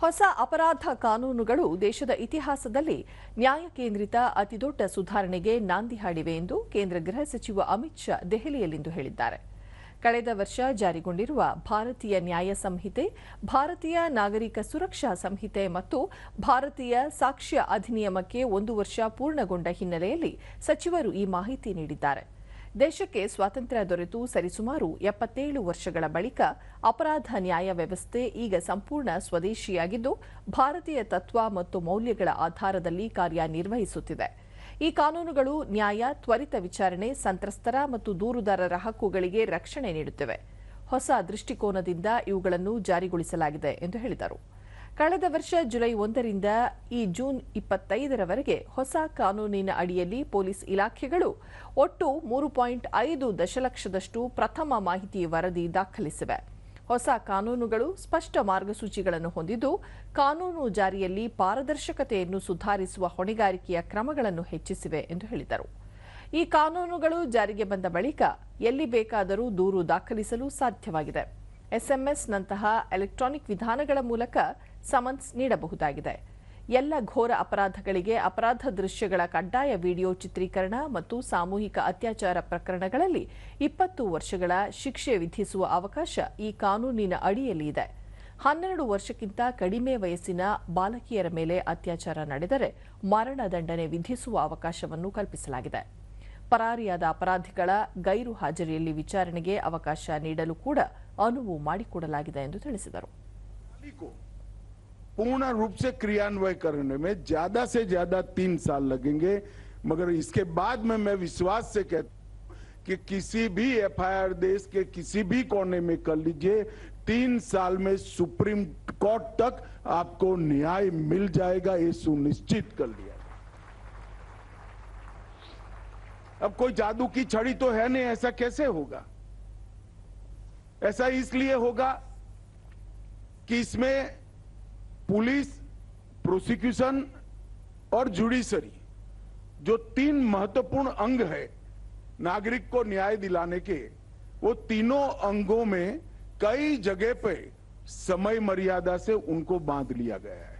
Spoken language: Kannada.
ಹೊಸ ಅಪರಾಧ ಕಾನೂನುಗಳು ದೇಶದ ಇತಿಹಾಸದಲ್ಲಿ ನ್ಯಾಯ ಕೇಂದ್ರಿತ ಅತಿದೊಡ್ಡ ಸುಧಾರಣೆಗೆ ನಾಂದಿ ಹಾಡಿವೆ ಎಂದು ಕೇಂದ್ರ ಗೃಹ ಸಚಿವ ಅಮಿತ್ ಶಾ ದೆಹಲಿಯಲ್ಲಿಂದು ಹೇಳಿದ್ದಾರೆ. ಕಳೆದ ವರ್ಷ ಜಾರಿಗೊಂಡಿರುವ ಭಾರತೀಯ ನ್ಯಾಯ ಸಂಹಿತೆ, ಭಾರತೀಯ ನಾಗರಿಕ ಸುರಕ್ಷಾ ಸಂಹಿತೆ ಮತ್ತು ಭಾರತೀಯ ಸಾಕ್ಷ್ಯ ಅಧಿನಿಯಮಕ್ಕೆ ಒಂದು ವರ್ಷ ಪೂರ್ಣಗೊಂಡ ಹಿನ್ನೆಲೆಯಲ್ಲಿ ಸಚಿವರು ಈ ಮಾಹಿತಿ ನೀಡಿದ್ದಾರೆ. ದೇಶಕ್ಕೆ ಸ್ವಾತಂತ್ರ್ಯ ದೊರೆತು ಸರಿಸುಮಾರು ಎಪ್ಪತ್ತೇಳು ವರ್ಷಗಳ ಬಳಿಕ ಅಪರಾಧ ನ್ಯಾಯ ವ್ಯವಸ್ಥೆ ಈಗ ಸಂಪೂರ್ಣ ಸ್ವದೇಶಿಯಾಗಿದ್ದು, ಭಾರತೀಯ ತತ್ವ ಮತ್ತು ಮೌಲ್ಯಗಳ ಆಧಾರದಲ್ಲಿ ಕಾರ್ಯನಿರ್ವಹಿಸುತ್ತಿದೆ. ಈ ಕಾನೂನುಗಳು ನ್ಯಾಯ, ತ್ವರಿತ ವಿಚಾರಣೆ, ಸಂತ್ರಸ್ತರ ಮತ್ತು ದೂರುದಾರರ ಹಕ್ಕುಗಳಿಗೆ ರಕ್ಷಣೆ ನೀಡುತ್ತಿವೆ. ಹೊಸ ದೃಷ್ಟಿಕೋನದಿಂದ ಇವುಗಳನ್ನು ಜಾರಿಗೊಳಿಸಲಾಗಿದೆ ಎಂದು ಹೇಳಿದರು. ಕಳೆದ ವರ್ಷ ಜುಲೈ ಒಂದರಿಂದ ಈ ಜೂನ್ ಇಪ್ಪತ್ತೈದರವರೆಗೆ ಹೊಸ ಕಾನೂನಿನ ಅಡಿಯಲ್ಲಿ ಪೊಲೀಸ್ ಇಲಾಖೆಗಳು ಒಟ್ಟು ಮೂರು ಪಾಯಿಂಟ್ ಐದು ದಶಲಕ್ಷದಷ್ಟು ಪ್ರಥಮ ಮಾಹಿತಿ ವರದಿ ದಾಖಲಿಸಿವೆ. ಹೊಸ ಕಾನೂನುಗಳು ಸ್ಪಷ್ಟ ಮಾರ್ಗಸೂಚಿಗಳನ್ನು ಹೊಂದಿದ್ದು, ಕಾನೂನು ಜಾರಿಯಲ್ಲಿ ಪಾರದರ್ಶಕತೆಯನ್ನು ಸುಧಾರಿಸುವ ಹೊಣೆಗಾರಿಕೆಯ ಕ್ರಮಗಳನ್ನು ಹೆಚ್ಚಿಸಿವೆ ಎಂದು ಹೇಳಿದರು. ಈ ಕಾನೂನುಗಳು ಜಾರಿಗೆ ಬಂದ ಬಳಿಕ ಎಲ್ಲಿ ಬೇಕಾದರೂ ದೂರು ದಾಖಲಿಸಲು ಸಾಧ್ಯವಾಗಿದೆ. ಎಸ್ಎಂಎಸ್ನಂತಹ ಎಲೆಕ್ಟ್ರಾನಿಕ್ ವಿಧಾನಗಳ ಮೂಲಕ ಸಮನ್ಸ್ ನೀಡಬಹುದಾಗಿದೆ. ಎಲ್ಲ ಘೋರ ಅಪರಾಧಗಳಿಗೆ ಅಪರಾಧ ದೃಶ್ಯಗಳ ಕಡ್ಡಾಯ ವಿಡಿಯೋ ಚಿತ್ರೀಕರಣ ಮತ್ತು ಸಾಮೂಹಿಕ ಅತ್ಯಾಚಾರ ಪ್ರಕರಣಗಳಲ್ಲಿ ಇಪ್ಪತ್ತು ವರ್ಷಗಳ ಶಿಕ್ಷೆ ವಿಧಿಸುವ ಅವಕಾಶ ಈ ಕಾನೂನಿನ ಅಡಿಯಲ್ಲಿ ಇದೆ. ಹನ್ನೆರಡು ವರ್ಷಕ್ಕಿಂತ ಕಡಿಮೆ ವಯಸ್ಸಿನ ಬಾಲಕಿಯರ ಮೇಲೆ ಅತ್ಯಾಚಾರ ನಡೆದರೆ ಮರಣ ದಂಡನೆ ವಿಧಿಸುವ ಅವಕಾಶವನ್ನು ಕಲ್ಪಿಸಲಾಗಿದೆ. ಪರಾರಿಯಾದ ಅಪರಾಧಿಗಳ ಗೈರು ಹಾಜರಿಯಲ್ಲಿ ವಿಚಾರಣೆಗೆ ಅವಕಾಶ ನೀಡಲು ಕೂಡ ಅನುವು ಮಾಡಿಕೊಡಲಾಗಿದೆ ಎಂದು ತಿಳಿಸಿದರು प्रणाली को पूर्ण रूप से क्रियान्वय करने में ज्यादा से ज्यादा तीन साल लगेंगे मगर इसके बाद में मैं विश्वास से कहता हूं कि किसी भी एफआईआर देश के किसी भी कोने में कर लीजिए तीन साल में सुप्रीम कोर्ट तक आपको न्याय मिल जाएगा ये सुनिश्चित कर लिया अब कोई जादू की छड़ी तो है नहीं ऐसा कैसे होगा ऐसा इसलिए होगा कि इसमें पुलिस, प्रोसिक्यूशन और जुडिशरी जो तीन महत्वपूर्ण अंग है नागरिक को न्याय दिलाने के, वो तीनों अंगों में कई जगह पे समय मर्यादा से उनको बाँध लिया गया है।